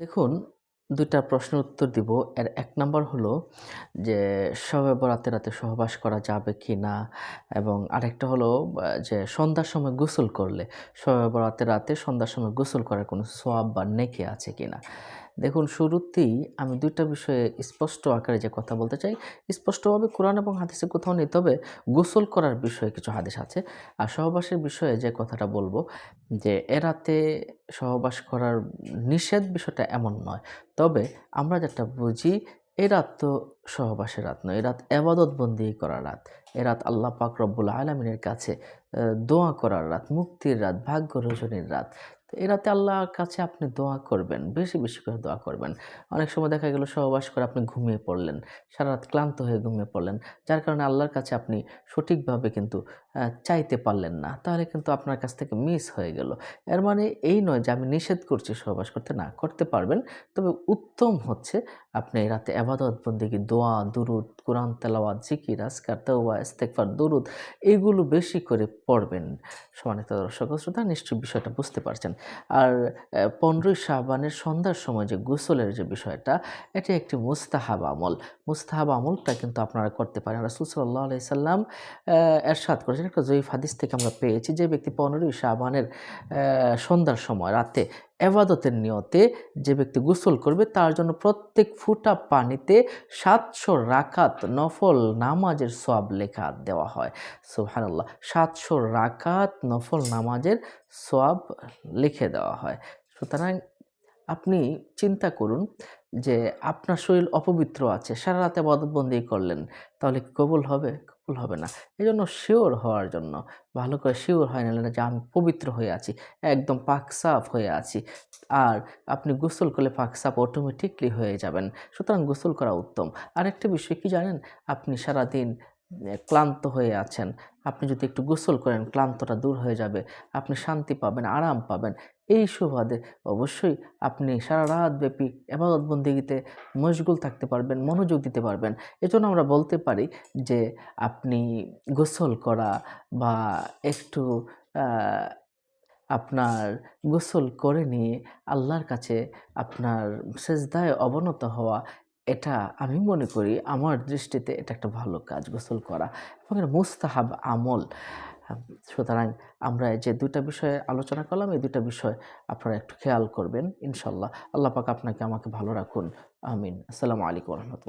দেখুন, ২ টা প্রশ্নের উত্তর দিব। এর এক নাম্বার হলো যে, শবে বরাতের রাতে সহবাস করা যাবে কি না এবং আরেকটা হলো যে সন্ধ্যার সময় গোসল করলে, শবে বরাতের রাতে সন্ধ্যার সময় গোসল করার কোনো সোয়াব বা নেকে আছে কিনা? দেখুন শুরুতেই আমি ২ টা বিষয়ে স্পষ্ট আকারে যে কথা বলতে চাই, স্পষ্টভাবে কোরআন এবং হাদিসে কোথাও নেই। তবে গোসল করার বিষয়ে কিছু হাদিস আছে। আর সহবাসের বিষয়ে যে কথাটা বলব যে, এ রাতে সহবাস করার নিষেধ বিষয়টা এমন নয়। তবে আমরা যেটা বুঝি এ রাত তো সহবাসের রাত নয়। এ রাত এবাদত বন্দেগী করার রাত। এ রাত আল্লাহ পাক রব্বুল আলামিনের কাছে দোয়া করার রাত, মুক্তির রাত, ভাগ্য রজনীর রাত। তো এ রাতে আল্লাহর কাছে আপনি দোয়া করবেন, বেশি, বেশি করে দোয়া করবেন। অনেক সময় দেখা গেল সহবাস করে আপনি ঘুমিয়ে পড়লেন। সারা রাত ক্লান্ত হয়ে ঘুমিয়ে পড়লেন। যার কারণে আল্লাহর কাছে আপনি সঠিকভাবে কিন্তু চাইতে পারলেন না। তাহলে কিন্তু আপনার কাছ থেকে মিস হয়ে গেল। এর মানে এই নয় যে আমি নিষেধ করছি সহবাস করতে, না করতে পারবেন। তবে উত্তম হচ্ছে আপনি এই রাতে এবাদত বন্দেগী, দোয়া, দুরুদ, কোরআন তেলাওয়াত, জিকির, আজকার, তওবা, ইস্তেগফার, দুরুদ এগুলো বেশি করে পড়বেন। সম্মানিত দর্শক শ্রোতা নিশ্চয়ই বিষয়টা বুঝতে পারছেন। আর পনেরোই শাহবানের সন্ধ্যার সময় যে গোসলের যে বিষয়টা, এটি একটি মুস্তাহাব আমল। মুস্তাহাব আমলটা কিন্তু আপনারা করতে পারেন। রাসুল সাল্লাহ আলাইসাল্লাম এর এরশাদ করেছেন একটা জয়ীফ হাদিস থেকে আমরা পেয়েছি যে ব্যক্তি ১৫ই শাবানের অ্যা সন্ধ্যার সময় রাতে এবাদতের নিয়তে যে ব্যক্তি গোসল করবে, তার জন্য প্রত্যেক ফুটা পানিতে ৭০০ রাকাত নফল নামাজের সব লেখা দেওয়া হয়। সুবহানাল্লাহ ৭০০ রাকাত নফল নামাজের সব লিখে দেওয়া হয়। সুতরাং আপনি চিন্তা করুন যে আপনার শরীর অপবিত্র আছে। সারারাত এবাদত বন্দেগী করলেন। তাহলে কবুল হবে? কবুল হবে না। এই জন্য শিওর হওয়ার জন্য ভালো করে সিওর হয়ে নিলেন যে আমি পবিত্র হয়ে আছি। একদম পাক সাফ হয়ে আছি। আর আপনি গোসল করলে পাক সাফ অটোমেটিকলি হয়ে যাবেন। সুতরাং গোসল করা উত্তম। আরেকটা বিষয় কি জানেন? আপনি সারাদিন ক্লান্ত হয়ে আছেন। আপনি যদি একটু গোসল করেন ক্লান্তটা দূর হয়ে যাবে। আপনি শান্তি পাবেন, আরাম পাবেন। এই সুবাদে অবশ্যই আপনি সারা রাত ব্যাপী এবাদত বন্দেগীতে মশগুল থাকতে পারবেন, মনোযোগ দিতে পারবেন। এজন্য আমরা বলতে পারি যে আপনি গোসল করা বা একটু আপনার গোসল করে নিয়ে আল্লাহর কাছে আপনার সেজদায় অবনত হওয়া, এটা আমি মনে করি আমার দৃষ্টিতে এটা একটা ভালো কাজ গোসল করা এবং এটা মুস্তাহাব আমল। সুতরাং আমরা যে দুটা বিষয়ে আলোচনা করলাম, এই ২ টা বিষয় আপনারা একটু খেয়াল করবেন, ইনশাল্লাহ আল্লাহ পাক আপনাকে আমাকে ভালো রাখুন। আমিন। আসসালামু আলাইকুম ওয়া রাহমাতুল্লাহ।